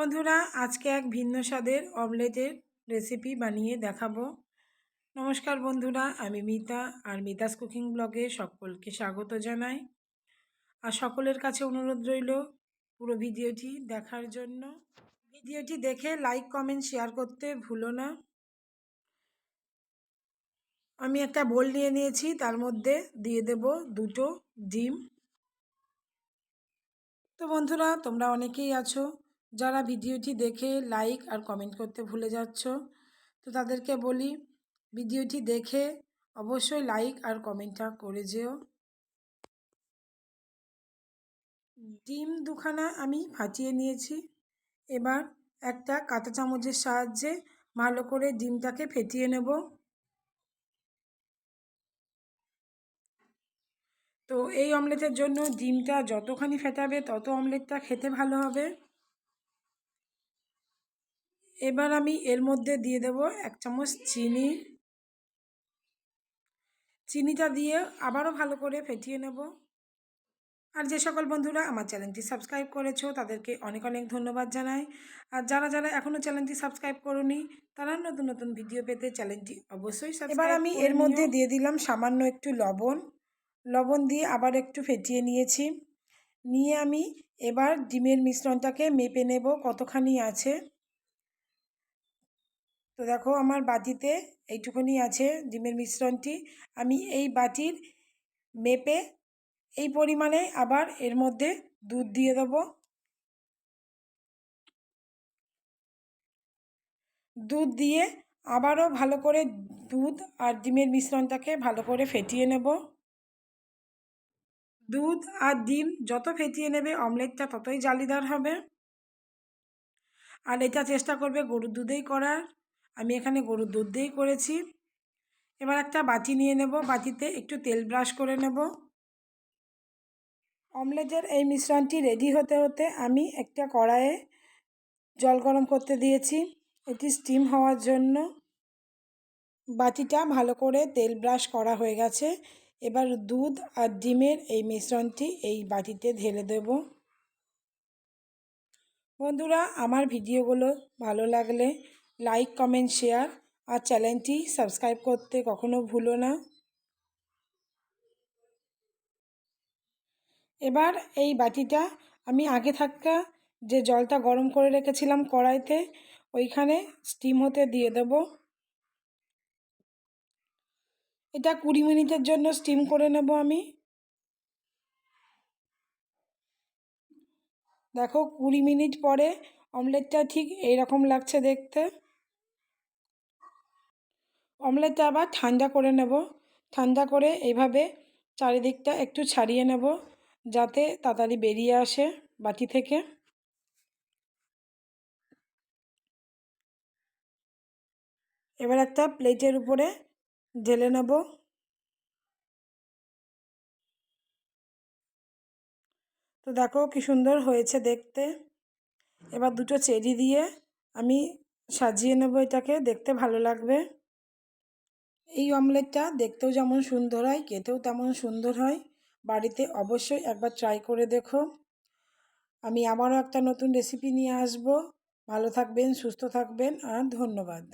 বন্ধুরা, আজকে এক ভিন্ন স্বাদের অমলেটের রেসিপি বানিয়ে দেখাবো। নমস্কার বন্ধুরা, আমি মিতা আর মিতাস কুকিং ব্লগে সকলকে স্বাগত জানাই। আর সকলের কাছে অনুরোধ রইল পুরো ভিডিওটি দেখার জন্য। ভিডিওটি দেখে লাইক, কমেন্ট, শেয়ার করতে ভুলো না। আমি একটা বোল নিয়ে নিয়েছি, তার মধ্যে দিয়ে দেব দুটো ডিম। তো বন্ধুরা, তোমরা অনেকেই আছো যারা ভিডিওটি দেখে লাইক আর কমেন্ট করতে ভুলে যাচ্ছ, তো তাদেরকে বলি, ভিডিওটি দেখে অবশ্যই লাইক আর কমেন্টটা করে যেও। ডিম দুখানা আমি ফাটিয়ে নিয়েছি। এবার একটা কাঁটা চামচের সাহায্যে ভালো করে ডিমটাকে ফেটিয়ে নেব। তো এই অমলেটের জন্য ডিমটা যতখানি ফেটাবে তত অমলেটটা খেতে ভালো হবে। এবার আমি এর মধ্যে দিয়ে দেব এক চামচ চিনি। চিনিটা দিয়ে আবারও ভালো করে ফেটিয়ে নেব। আর যে সকল বন্ধুরা আমার চ্যানেলটি সাবস্ক্রাইব করেছ তাদেরকে অনেক অনেক ধন্যবাদ জানাই। আর যারা যারা এখনও চ্যানেলটি সাবস্ক্রাইব করনি তারা নতুন নতুন ভিডিও পেতে চ্যানেলটি অবশ্যই এবার আমি এর মধ্যে দিয়ে দিলাম সামান্য একটু লবণ। লবণ দিয়ে আবার একটু ফেটিয়ে নিয়েছি। নিয়ে আমি এবার ডিমের মিশ্রণটাকে মেপে নেব কতখানি আছে। তো দেখো আমার বাটিতে এইটুকুনি আছে ডিমের মিশ্রণটি। আমি এই বাটির মেপে এই পরিমাণে আবার এর মধ্যে দুধ দিয়ে দেবো। দুধ দিয়ে আবারও ভালো করে দুধ আর ডিমের মিশ্রণটাকে ভালো করে ফেটিয়ে নেব। দুধ আর ডিম যত ফেটিয়ে নেবে অমলেটটা ততই জালিদার হবে। আর এটা চেষ্টা করবে গরুর দুধেই করার। আমি এখানে গরুর দুধ দিয়েই করেছি। এবার একটা বাটি নিয়ে নেব। বাটিতে একটু তেল ব্রাশ করে নেব। অমলেটের এই মিশ্রণটি রেডি হতে হতে আমি একটা কড়াইয়ে জল গরম করতে দিয়েছি। এটি স্টিম হওয়ার জন্য। বাটিটা ভালো করে তেল ব্রাশ করা হয়ে গেছে। এবার দুধ আর ডিমের এই মিশ্রণটি এই বাটিতে ঢেলে দেব। বন্ধুরা, আমার ভিডিওগুলো ভালো লাগলে লাইক কমেন্ট শেয়ার আর চ্যানেলটি সাবস্ক্রাইব করতে কখনো ভুলো না। এবার এই বাটিটা আমি আগে থাকা যে জলটা গরম করে রেখেছিলাম কড়াইতে, ওইখানে স্টিম হতে দিয়ে দেব। এটা কুড়ি মিনিটের জন্য স্টিম করে নেব আমি। দেখো কুড়ি মিনিট পরে অমলেটটা ঠিক এইরকম লাগছে দেখতে। অমলেটটা আবার ঠান্ডা করে নেব। ঠান্ডা করে এইভাবে চারিদিকটা একটু ছাড়িয়ে নেব যাতে তাড়াতাড়ি বেরিয়ে আসে বাটি থেকে। এবার একটা প্লেটের উপরে ঢেলে নেব। তো দেখো কি সুন্দর হয়েছে দেখতে। এবার দুটো চেরি দিয়ে আমি সাজিয়ে নেব এটাকে, দেখতে ভালো লাগবে। এই অমলেটটা দেখতেও যেমন সুন্দর হয়, খেতেও তেমন সুন্দর হয়। বাড়িতে অবশ্যই একবার ট্রাই করে দেখো। আমি আবারও একটা নতুন রেসিপি নিয়ে আসব। ভালো থাকবেন, সুস্থ থাকবেন, আর ধন্যবাদ।